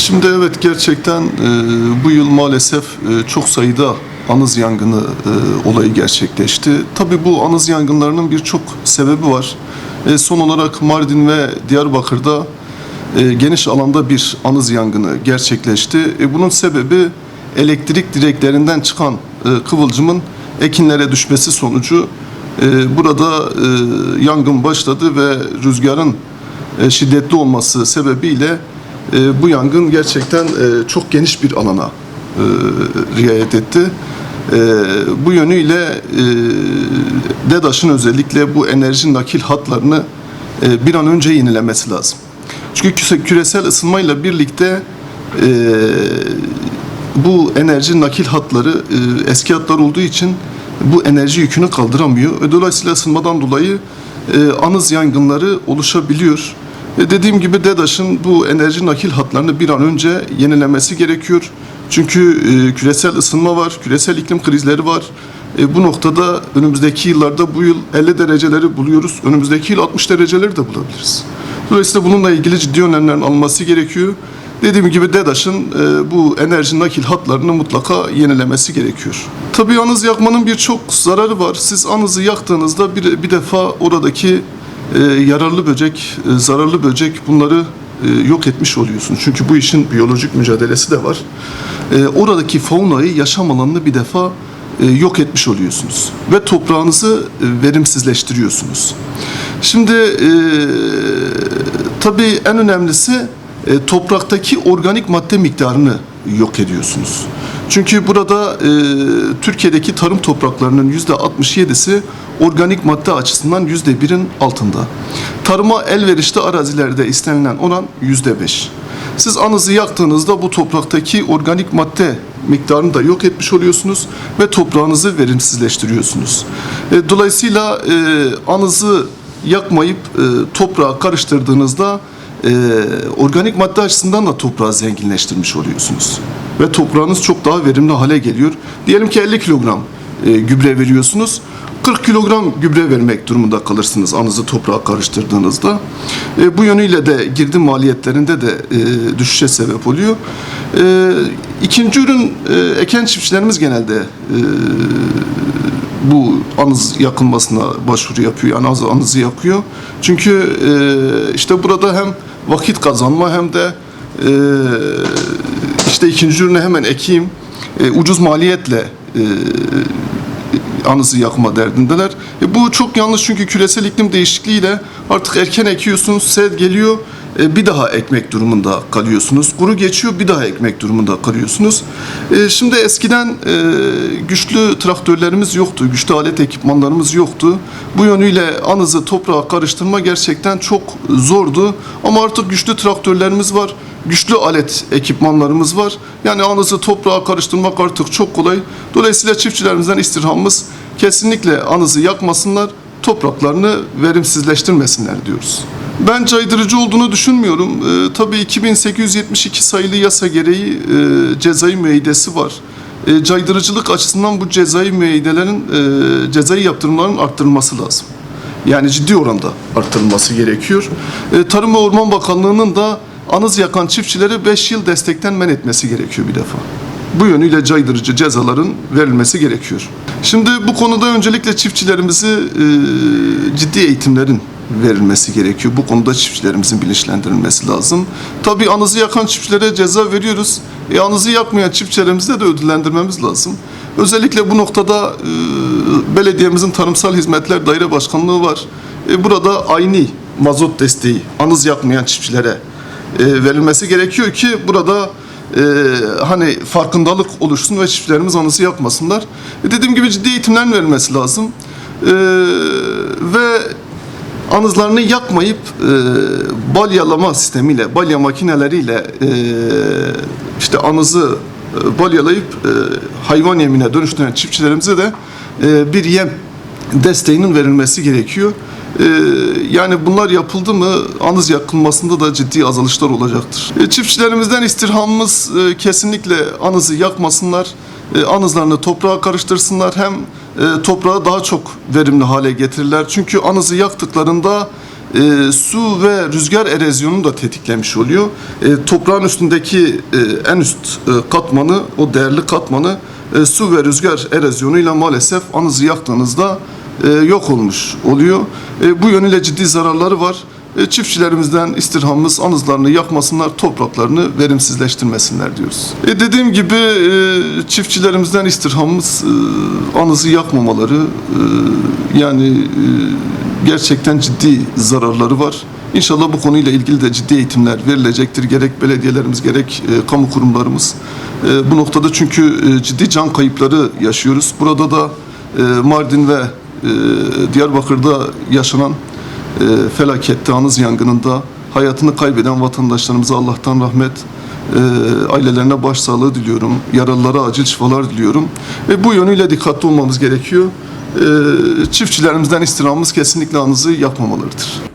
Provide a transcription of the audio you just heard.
Şimdi evet gerçekten e, bu yıl maalesef e, çok sayıda anız yangını e, olayı gerçekleşti. Tabii bu anız yangınlarının birçok sebebi var. E, son olarak Mardin ve Diyarbakır'da e, geniş alanda bir anız yangını gerçekleşti. E, bunun sebebi elektrik direklerinden çıkan e, kıvılcımın ekinlere düşmesi sonucu e, burada e, yangın başladı ve rüzgarın e, şiddetli olması sebebiyle e, bu yangın gerçekten e, çok geniş bir alana e, riayet etti. E, bu yönüyle e, DEDAŞ'ın özellikle bu enerji nakil hatlarını e, bir an önce yenilemesi lazım. Çünkü küresel ısınmayla birlikte e, bu enerji nakil hatları e, eski hatlar olduğu için bu enerji yükünü kaldıramıyor. E, Dolayısıyla ısınmadan dolayı e, anız yangınları oluşabiliyor. E, dediğim gibi DEDAŞ'ın bu enerji nakil hatlarını bir an önce yenilemesi gerekiyor. Çünkü e, küresel ısınma var, küresel iklim krizleri var. E, bu noktada önümüzdeki yıllarda bu yıl 50 dereceleri buluyoruz. Önümüzdeki yıl 60 dereceleri de bulabiliriz. Dolayısıyla bununla ilgili ciddi önlemlerin alınması gerekiyor. Dediğim gibi DEDAŞ'ın e, bu enerji nakil hatlarını mutlaka yenilemesi gerekiyor. Tabii anız yakmanın birçok zararı var. Siz anızı yaktığınızda bir, bir defa oradaki e, yararlı böcek, e, zararlı böcek bunları e, yok etmiş oluyorsunuz. Çünkü bu işin biyolojik mücadelesi de var. E, oradaki faunayı, yaşam alanını bir defa e, yok etmiş oluyorsunuz. Ve toprağınızı verimsizleştiriyorsunuz. Şimdi tabii en önemlisi topraktaki organik madde miktarını yok ediyorsunuz. Çünkü burada e, Türkiye'deki tarım topraklarının yüzde 67'si organik madde açısından yüzde birin altında. Tarıma elverişli arazilerde istenilen oran yüzde beş. Siz anızı yaktığınızda bu topraktaki organik madde miktarını da yok etmiş oluyorsunuz ve toprağınızı verimsizleştiriyorsunuz. E, dolayısıyla e, anızı yakmayıp e, toprağa karıştırdığınızda e, organik madde açısından da toprağı zenginleştirmiş oluyorsunuz. Ve toprağınız çok daha verimli hale geliyor. Diyelim ki 50 kilogram e, gübre veriyorsunuz. 40 kilogram gübre vermek durumunda kalırsınız anızı toprağa karıştırdığınızda. E, bu yönüyle de girdi maliyetlerinde de e, düşüşe sebep oluyor. E, ikinci ürün e, eken çiftçilerimiz genelde e, bu anız yakılmasına başvuru yapıyor. Yani anızı yakıyor. Çünkü e, işte burada hem vakit kazanma hem de e, işte ikinci ürünü hemen ekeyim. E, ucuz maliyetle e, anızı yakma derdindeler. E, bu çok yanlış çünkü küresel iklim değişikliğiyle artık erken ekiyorsunuz, sel geliyor, e, bir daha ekmek durumunda kalıyorsunuz. Kuru geçiyor, bir daha ekmek durumunda kalıyorsunuz. E, şimdi eskiden e, güçlü traktörlerimiz yoktu, güçlü alet ekipmanlarımız yoktu. Bu yönüyle anızı toprağa karıştırma gerçekten çok zordu. Ama artık güçlü traktörlerimiz var güçlü alet ekipmanlarımız var. Yani anızı toprağa karıştırmak artık çok kolay. Dolayısıyla çiftçilerimizden istirhamımız kesinlikle anızı yakmasınlar, topraklarını verimsizleştirmesinler diyoruz. Ben caydırıcı olduğunu düşünmüyorum. Ee, tabii 2872 sayılı yasa gereği e, cezai müeyyidesi var. E, caydırıcılık açısından bu cezai müeyyidelerin, e, cezai yaptırımların arttırılması lazım. Yani ciddi oranda arttırılması gerekiyor. E, Tarım ve Orman Bakanlığı'nın da anız yakan çiftçileri 5 yıl destekten men etmesi gerekiyor bir defa. Bu yönüyle caydırıcı cezaların verilmesi gerekiyor. Şimdi bu konuda öncelikle çiftçilerimizi e, ciddi eğitimlerin verilmesi gerekiyor. Bu konuda çiftçilerimizin bilinçlendirilmesi lazım. Tabii anızı yakan çiftçilere ceza veriyoruz. E, anızı yakmayan çiftçilerimizi de ödüllendirmemiz lazım. Özellikle bu noktada e, belediyemizin tarımsal hizmetler daire başkanlığı var. E, burada aynı mazot desteği anız yakmayan çiftçilere e, verilmesi gerekiyor ki burada e, hani farkındalık oluşsun ve çiftçilerimiz anısı yapmasınlar. E, dediğim gibi ciddi eğitimlerin verilmesi lazım. E, ve anızlarını yakmayıp e, balyalama sistemiyle, balya makineleriyle e, işte anızı e, balyalayıp e, hayvan yemine dönüştüren çiftçilerimize de e, bir yem desteğinin verilmesi gerekiyor. Ee, yani bunlar yapıldı mı anız yakılmasında da ciddi azalışlar olacaktır. Ee, çiftçilerimizden istirhamımız e, kesinlikle anızı yakmasınlar. E, anızlarını toprağa karıştırsınlar. Hem e, toprağı daha çok verimli hale getirirler. Çünkü anızı yaktıklarında e, su ve rüzgar erozyonunu da tetiklemiş oluyor. E, toprağın üstündeki e, en üst e, katmanı, o değerli katmanı e, su ve rüzgar erozyonuyla maalesef anızı yaktığınızda e, yok olmuş oluyor. E, bu yönüyle ciddi zararları var. E, çiftçilerimizden istirhamımız anızlarını yakmasınlar, topraklarını verimsizleştirmesinler diyoruz. E, dediğim gibi e, çiftçilerimizden istirhamımız e, anızı yakmamaları, e, yani e, gerçekten ciddi zararları var. İnşallah bu konuyla ilgili de ciddi eğitimler verilecektir. Gerek belediyelerimiz gerek e, kamu kurumlarımız. E, bu noktada çünkü e, ciddi can kayıpları yaşıyoruz. Burada da e, Mardin ve e, Diyarbakır'da yaşanan e, felakette, anız yangınında hayatını kaybeden vatandaşlarımıza Allah'tan rahmet, e, ailelerine başsağlığı diliyorum. Yaralılara acil şifalar diliyorum. E, bu yönüyle dikkatli olmamız gerekiyor. E, çiftçilerimizden istirhamımız kesinlikle anızı yakmamalarıdır.